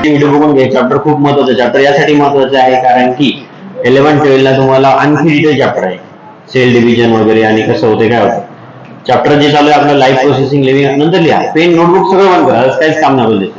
Video बघून घ्या chapter खूप महत्वाचं चॅप्टर यासाठी महत्वाचं आहे कारण की इलेव्हन ट्वेल्थला तुम्हाला आणखी डिटेल चॅप्टर आहे. सेल डिव्हिजन वगैरे आणि कसं होते काय होतं चॅप्टर जे चालू आहे आपलं लाईफ प्रोसेसिंग लिव्हिंग नंतर लिहा. पेन नोटबुक सगळं बंद करा. आज काहीच काम नाही बोलते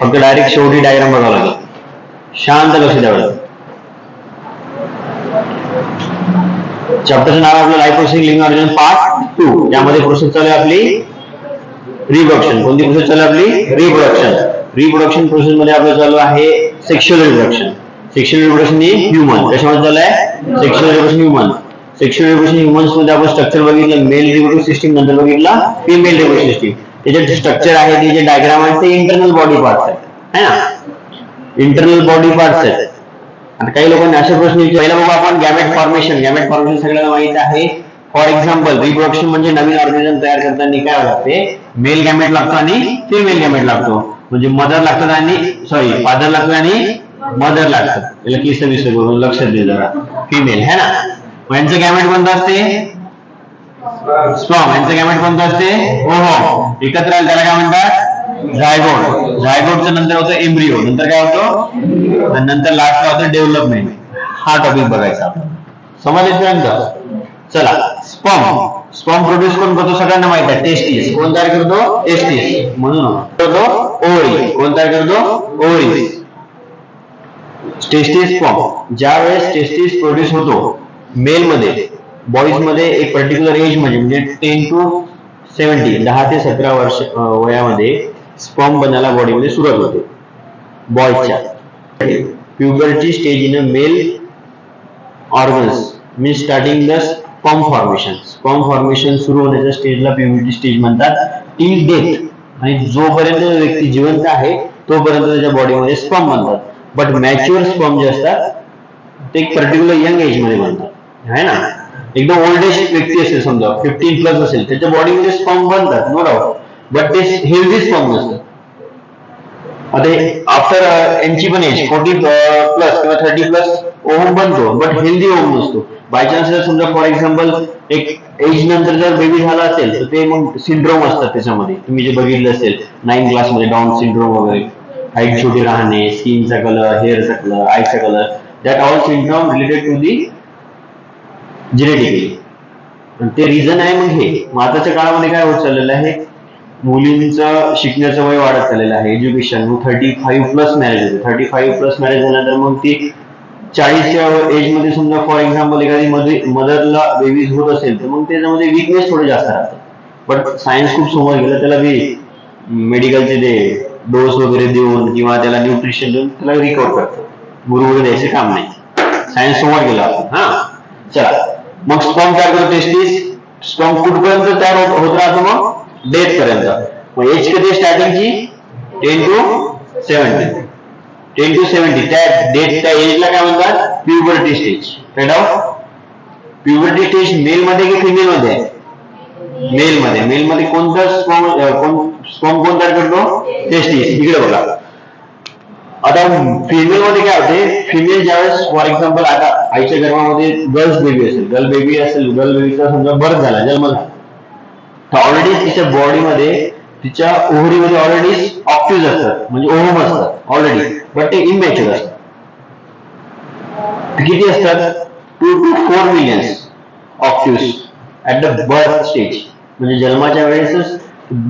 फक्त डायरेक्ट शेवटी डायग्राम बघावं लागेल. शांत लक्ष द्यावं लागेल चॅप्टरचं नाव आपलं life processing living organism part two यामध्ये प्रोसेस चालू आहे आपली रिप्रोडक्शन कोणती प्रोसेस चालू आहे आपली? रिप्रोडक्शन रिप्रोडक्शन प्रोसेस मध्ये आपलं चालू आहे सेक्शुअल रिप्रोडक्शन सेक्शुअल रिप्रोडक्शन ही ह्युमन कशामध्ये चालू आहे? Sexual reproduction human sexual reproduction ह्युमन्समध्ये आपण स्ट्रक्चर बघितलं. मेल रिप्रोडक्टिव्ह सिस्टीम नंतर बघितला. फिमेल रिप्रोडक्टिव्ह सिस्टीम त्याचे स्ट्रक्चर आहे ते जे डायग्राम आहे ते इंटरनल बॉडी पार्ट्स आहेत. है ना? इंटरनल बॉडी पार्ट्स आहेत. आता काही लोकांनी असे प्रश्न पहिला बघू आपण गॅमेट फॉर्मेशन गॅमेट फॉर्मेशन सगळ्यांना माहीत आहे. फॉर एक्झाम्पल रिप्रोडक्शन म्हणजे नवीन ऑर्गॅनिझम तयार करताना काय लागते? मेल गॅमेट लागतो आणि फिमेल गॅमेट लागतो. म्हणजे मदर लागतात आणि सॉरी फादर लागतो आणि मदर लागतात याला किस विस करून लक्षात दे जरा. फिमेल है ना? यांचं गॅमेट कोणतं असते? स्ट्रॉंग यांचं गॅमेट कोणतं असते? ओहो एकत्र त्याला काय म्हणतात? झायगोड झायगोडचं नंतर होतं एम्ब्रिओ नंतर काय होतं? आणि नंतर लास्टला होतं डेव्हलपमेंट हा टॉपिक बघायचा आपण. चला. स्पम स्पम प्रोड्यूस कोण करतो सगळ्यांना माहीत आहे. टेस्टीस कोण तयार करतो? एस्टीस म्हणून करतो? ओव्हरी कोण तयार करतो? ओळी टेस्टीस फॉर्म ज्या वेळेस टेस्टीस प्रोड्यूस होतो मेल मध्ये बॉईजमध्ये एक पर्टिक्युलर एज म्हणजे म्हणजे टेन टू सेव्हन्टी दहा ते सतरा वर्ष वयामध्ये स्पॉम बनायला बॉडीमध्ये सुरुवात होते. बॉयच्या puberty stage in a male organs mean starting the sperm formation sperm formation सुरू होण्याच्या स्टेजला प्युबर्टी स्टेज म्हणतात. टिल डेथ आणि जोपर्यंत व्यक्ती जिवंत आहे तोपर्यंत त्याच्या बॉडीमध्ये स्पॉम बनतात. बट मॅच्युअर स्पॉम जे असतात ते एक पर्टिक्युलर यंग एजमध्ये बनतात. है ना? एकदम ओल्ड एज व्यक्ती असेल समजा फिफ्टीन प्लस असेल त्याच्या बॉडीमध्ये स्पॉम बनतात नो डाऊट बट ते हेल्दी स्पॉम नसतं आता आफ्टर यांची पण एज फोर्टी प्लस किंवा थर्टी प्लस ओहम बनतो बट हेल्दी ओहम नसतो. बाय चान्स जर समजा फॉर एक्झाम्पल एक एज नंतर जर बेबी झाला असेल तर ते मग सिंड्रोम असतात त्याच्यामध्ये. तुम्ही जे बघितलं असेल नाईन क्लासमध्ये डाऊन सिंड्रोम वगैरे हाईट छोटी राहणे स्किनचा कलर हेअरचा कलर आयचा colour that all syndrome related to the genetically ते रिझन आहे मग हे. मग आताच्या काळामध्ये काय होत चाललेलं आहे? मुलींचं शिकण्याचं वय वाढत चाललेलं आहे. एज्युकेशन मग थर्टी फाईव्ह प्लस मॅरेज होते. थर्टी फाईव्ह प्लस मॅरेज झाल्यानंतर मग ती चाळीसच्या एजमध्ये समजा फॉर एक्झाम्पल एखादी मध्ये मदरला बेबीज होत असेल तर मग त्याच्यामध्ये विकनेस थोडे जास्त राहतात बट सायन्स खूप समोर गेलं त्याला बी मेडिकलचे ते डोस वगैरे देऊन किंवा त्याला न्यूट्रिशन देऊन त्याला रिकवर करतो गुरु द्यायचे काम नाही. सायन्स समोर गेला आपण. हा. चला. मग स्पॉम तयार करतो टेस्टीस स्पॉम कुठपर्यंत तयार होत होत राहतो मग? डेथ पर्यंत मग एज कधी स्टार्टिंगची ten to seventy ten to seventy त्या डेट त्या एजला काय म्हणतात puberty stage right out puberty stage male मध्ये की फिमेल मध्ये? मेल मध्ये. मेल मध्ये कोणतं स्पॉम कोण तयार करतो टेस्टीस इकडे बघा आता फिमेल मध्ये काय होते फिमेल ज्यावेळेस फॉर एक्झाम्पल आता आईच्या गर्भामध्ये गर्ल्स बेबी असेल गर्ल बेबी असेल गर्ल बेबीचा समजा बर्थ झाला, जन्म झाला. तर ऑलरेडी तिच्या बॉडीमध्ये तिच्या ओव्हरीमध्ये ऑलरेडी ऑक्टिव्ह असतात. म्हणजे ओव्हम असतात ऑलरेडी बट ते इमॅच्युअर असतात. ते किती असतात? Two to four millions active at the birth stage म्हणजे जन्माच्या वेळेसच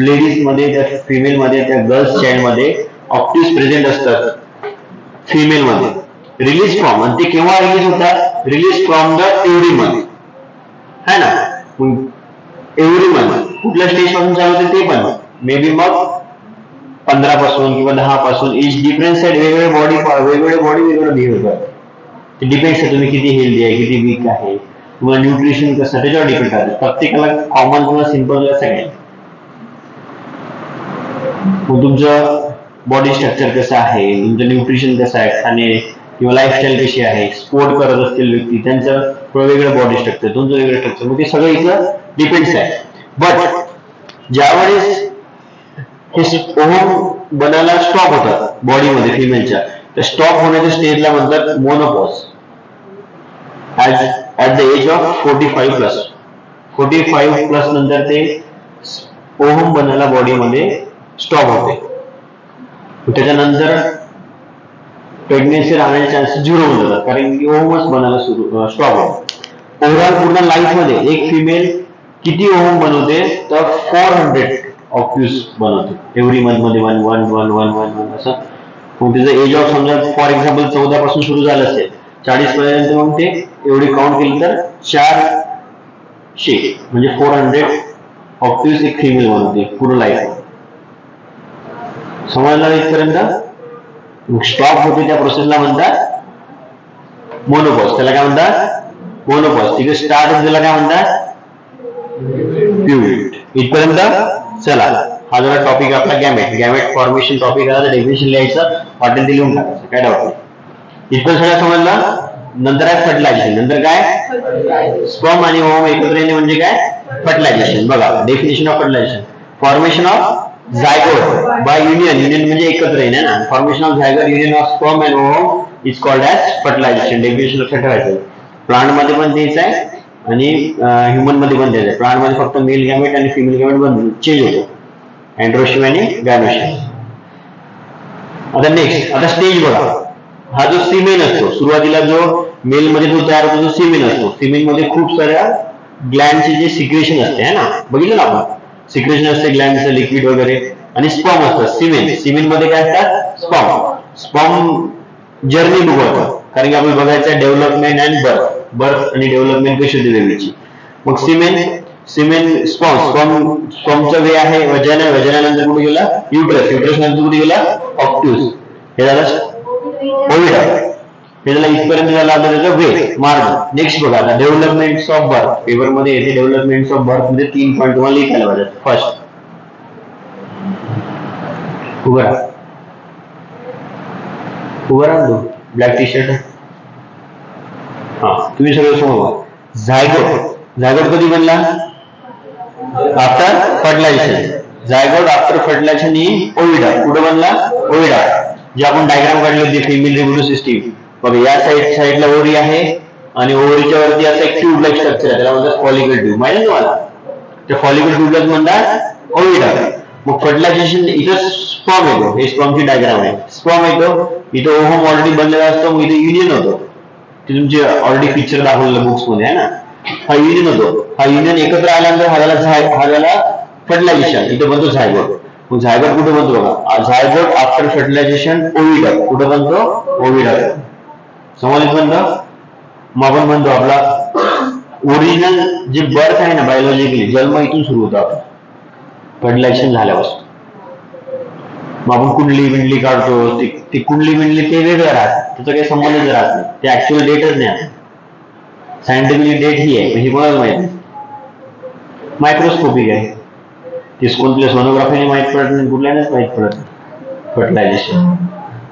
लेडीजमध्ये त्या फिमेल मध्ये त्या गर्ल्स चाइल्डमध्ये ऑक्टिव्ह प्रेझेंट असतात. फिमेल मध्ये. रिलीज फ्रॉम आणि ते केव्हा रिलीज होतात? रिलीज फ्रॉम द एव्हरी मध्ये है ना? एव्हरी मंथ कुठल्या स्टेजपासून चालू होते ते पण. मे बी मग पंधरा पासून किंवा दहा पासून इज डिफरन्स आहे वेगवेगळे बॉडी वेगवेगळे बॉडी वेगवेगळं बिहेव करतात. ते डिपेंड्स आहे तुम्ही किती हेल्दी आहे किती वीक आहे किंवा न्यूट्रिशन कसं आहे, त्याच्यावर डिपेंड करतं प्रत्येकाला कॉमन किंवा सिंपल सगळ्या मग तुमचं बॉडी स्ट्रक्चर कसं आहे तुमचं न्यूट्रिशन कसं आहे खाणे किंवा लाईफस्टाईल कशी आहे स्पोर्ट करत असतील व्यक्ती त्यांचं थोडं वेगळं बॉडी स्ट्रक्चर तुमचं वेगळं स्ट्रक्चर मग ते सगळं इथं डिपेंड्स आहे. बट ज्यावेळेस हे ओव्हम बनायला स्टॉप होतात बॉडीमध्ये फिमेलच्या तर स्टॉप होण्याच्या स्टेजला म्हणतात menopause at the age of forty five plus forty five plus नंतर ते ओहम बनायला बॉडीमध्ये स्टॉप होते. त्याच्यानंतर प्रेग्नेन्सी राहण्याचे चान्सेस झिरो होऊन जातात कारण की ओहमच बनायला सुरू स्टॉप होतो ओव्हरऑल पूर्ण लाईफमध्ये एक फिमेल किती ओम बनवते? तर फोर हंड्रेड ऑफ्यूज बनवते. एव्हरी मंथमध्ये one one one one one one असं. मग त्याचं एज ऑफ समजा फॉर एक्झाम्पल चौदा पासून सुरू झालं असेल चाळीस पर्यंत मग ते एवढी काउंट केली तर चार शे. म्हणजे फोर हंड्रेड ऑक्यूज एक फिमेल बनवते पूर्ण लाईफ समजला इथपर्यंत? मग स्टॉप होते त्या प्रोसेसला म्हणतात मोनोपॉज त्याला काय म्हणतात? मोनोपॉज तिथे स्टार्ट त्याला काय म्हणतात? इथपर्यंत चला। हा जरा टॉपिक आपला गॅमेट गॅमेट फॉर्मेशन टॉपिक आहे डेफिनेशन लिहायचं. वाटेल ते लिहून टाकायचं काय डाऊट इथपर्यंत नंतर आहे फर्टिलायझेशन नंतर काय? आणि एकत्र येणे म्हणजे काय? फर्टिलायझेशन बघा definition of fertilisation formation of zygote by union union म्हणजे एकत्र येणे ना. Formation of zygote union of sperm and ovum is called as fertilisation definition लक्षात ठेवायचं. प्लांट मध्ये पण तेच आहे. आणि ह्युमनमध्ये पण तेच आहे. प्लांटमध्ये फक्त मेल गॅमेट आणि फिमेल गॅमेट पण चेंज होतो. अँड्रोशिम आणि गॅनोशिम आता नेक्स्ट आता स्टेज बघा. हा जो सिमेन असतो सुरुवातीला जो मेल मध्ये जो तयार होतो तो सिमेन असतो. सिमेन मध्ये खूप साऱ्या ग्लँडचे जे सिक्रेशन असते है ना? बघितलं ना आपण? सिक्रेशन असते ग्लँडचं लिक्विड वगैरे. आणि स्पॉम असतं सिमेन सिमेन मध्ये काय असतात स्पॉम स्पॉम जर्नी बघू आपण. कारण की आपण बघायचं डेव्हलपमेंट अँड बर्थ बर्थ आणि डेव्हलपमेंट कशी होते बेबीची मग सिमेन सिमेन स्पॉन्स स्पॉन स्पॉमचा वे आहे वजना वजनानंतर कुठे गेला? युट्रस युट्रस नंतर कुठे गेला? ऑप्ट्यूस हे झालं ओविडा हे झालं इथपर्यंत झालं आता त्याचा वे मार्ग. नेक्स्ट बघा आता डेव्हलपमेंट ऑफ बर्थ पेपरमध्ये येते डेव्हलपमेंट ऑफ बर्थमध्ये तीन पॉईंट तुम्हाला लिहायला पाहिजे. फर्स्ट उभं राहा. उभं राहा ब्लॅक टी शर्ट तुम्ही सगळं सोडवा झायगोड झायगोड कधी बनला? After fertilisation zygote after fertilisation ही ओविडा. कुठं बनला? ओविडा. जे आपण डायग्राम काढले होते फिमेल रिप्रोड्यूस सिस्टीम बघा या साईड साईडला ओरी आहे आणि ओव्हरीच्या वरती असं एक ट्यूब लाईक स्ट्रक्चर आहे. त्याला म्हणतात फॉलिकल ट्यूब माहिती तुम्हाला? त्या फॉलिकल ट्यूबलाच म्हणतात ओविडा. मग फर्टिलायझेशन इथं स्पॉम येतो. हे स्पॉमची डायग्राम आहे. स्पॉम येतो. इथं ओहोम ऑलरेडी बनलेला असतो मग इथे युनियन होतो. ते तुमचे ऑलरेडी पिक्चर दाखवलेलं बुक्समध्ये आहे ना? हा युनियन होतो हा युनियन एकत्र आल्यानंतर हाताला झाय- हा फर्टिलायझेशन इथे बनतो झायगोट मग झायगोट कुठे बनतो बघा? झायगोट आफ्टर फर्टिलायझेशन ओविडा कुठे बनतो? ओविडा समज बनतं? मग आपण म्हणतो आपला ओरिजिनल जे बर्थ आहे ना बायोलॉजिकली जन्म इथून सुरू होतो आपला. फर्टिलायझेशन झाल्यापासून. मग आपण कुंडली बिंडली काढतो ते- कुंडली बिंडली ते वेगळं राहत त्याचा काही संबंधच राहत नाही ते ऍक्च्युअल डेटच नाही सायंटिफिक डेट ही आहे ही कोणाला माहिती मायक्रोस्कोपिक आहे. ते कोणत्या सोनोग्राफीने माहीत पडत नाही कुठल्यानेच माहीत पडत नाही. फर्टिलायझेशन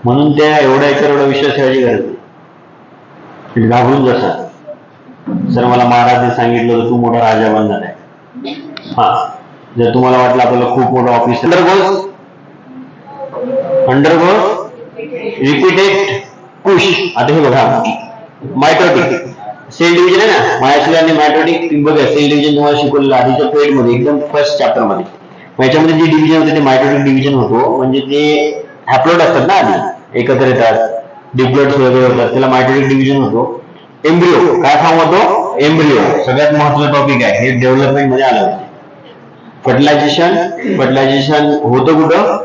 म्हणून त्या एवढ्या याच्यावर एवढा विश्वास ठेवायची गरज नाही घाबरून जसा सर मला महाराजने सांगितलं तू मोठा राजा बनणार आहे. हा. जर तुम्हाला वाटलं आपल्याला खूप मोठा ऑफिस अंडरगोज रिपीटेड पुश आता हे बघा. मायटोटिक. सेल डिव्हिजन आहे ना? मायाशिला आणि मायटोटिक बघा सेल डिव्हिजन तुम्हाला शिकवलेलं आधीच्या पेडमध्ये एकदम फर्स्ट चॅप्टरमध्ये. याच्यामध्ये जे डिव्हिजन होते ते मायटोटिक डिव्हिजन होतो. म्हणजे ते हॅप्लोड असतात ना आधी? एकत्र येतात. डिप्लोट्स वगैरे होतात त्याला मायटोटिक डिव्हिजन होतो. एम्ब्रिओ काय फॉर्म होतो? एम्ब्रिओ सगळ्यात महत्त्वाचा टॉपिक आहे. हे डेव्हलपमेंटमध्ये आलं होतं. फर्टिलायझेशन फर्टिलायझेशन होतं कुठं?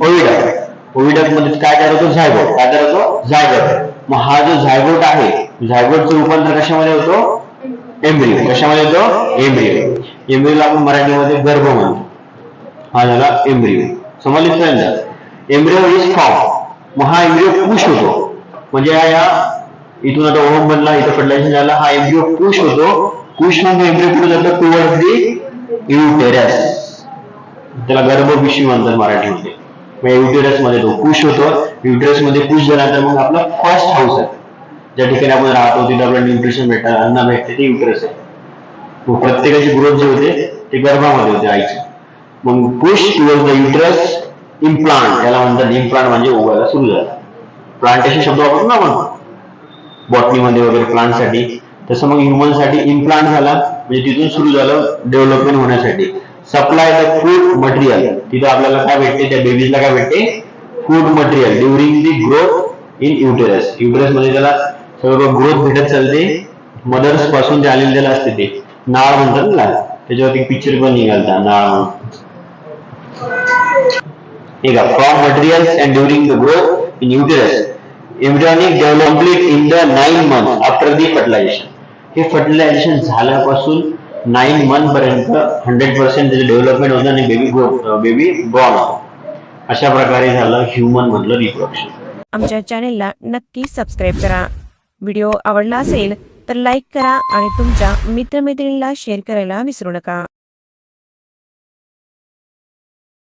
ओविडा ओविडकमध्ये काय तयार होतो? झायगोट. काय तयार होतो? झायगोट. मग हा जो झायगोट आहे झायगोटचं रूपांतर कशामध्ये होतो? एम्ब्रिओ. कशामध्ये होतो? एम्ब्रिओ. एम्ब्रिओला आपण मराठीमध्ये गर्भ म्हणतो. हा झाला एम्ब्रिओ. समजले पर्यंत एम्ब्रिओ इज फॉर्म मग हा एम्ब्रिओ पुश होतो. म्हणजे या इथून आता ओहम बनला इथं फर्टिलायझेशन झाला हा एम्ब्रिओ पुश होतो. पुश म्हणजे एम्ब्रिओ पुढे जातो? टुवर्ड्स दी युटेरस त्याला गर्भपिशवी म्हणतात मराठीमध्ये. युटेरसमध्ये तो पुश होतो. युटेरसमध्ये पुश झाल्यानंतर मग आपला फर्स्ट हाऊस आहे. ज्या ठिकाणी आपण राहतो तिथे आपल्याला न्यूट्रिशन भेटतं अन्न भेटते ते युटेरस आहे. मग प्रत्येकाची ग्रोथ जे होते ते गर्भामध्ये होते आईची. मग push toward the uterus implant याला म्हणतात इम्प्लांट म्हणजे उगायला सुरू झाला प्लांटेशन शब्द वापरतो ना आपण. बॉटनीमध्ये वगैरे प्लांटसाठी तसं मग ह्युमनसाठी इम्प्लांट झाला म्हणजे तिथून सुरू झालं डेव्हलपमेंट होण्यासाठी. सप्लाय द फूड मटेरियल तिथे आपल्याला काय भेटते? त्या बेबीजला काय भेटते? Food material during the growth in uterus युटेरसमध्ये त्याला सर्व ग्रोथ भेटत चालते. मदर्सपासून जे आलेलं असते ते. नाळ म्हणतात ना त्याच्यावरती पिक्चर पण निघालता नाळ म्हणून. ठीक आहे from materials and during the growth in uterus embryonic develop complete in the nine month after the fertilisation हे फर्टिलायझेशन झाल्यापासून नाईन मंथ पर्यंत हंड्रेड पर्सेंट त्याचं डेव्हलपमेंट होतं आणि बेबी ग्रो बेबी बॉर्न होतो. अशा प्रकारे झालं ह्युमन मधलं रिप्रोडक्शन आमच्या चॅनेलला नक्की सबस्क्राईब करा. व्हिडिओ आवडला असेल तर लाईक करा आणि तुमच्या मित्रमैत्रिणीला शेअर करायला विसरू नका.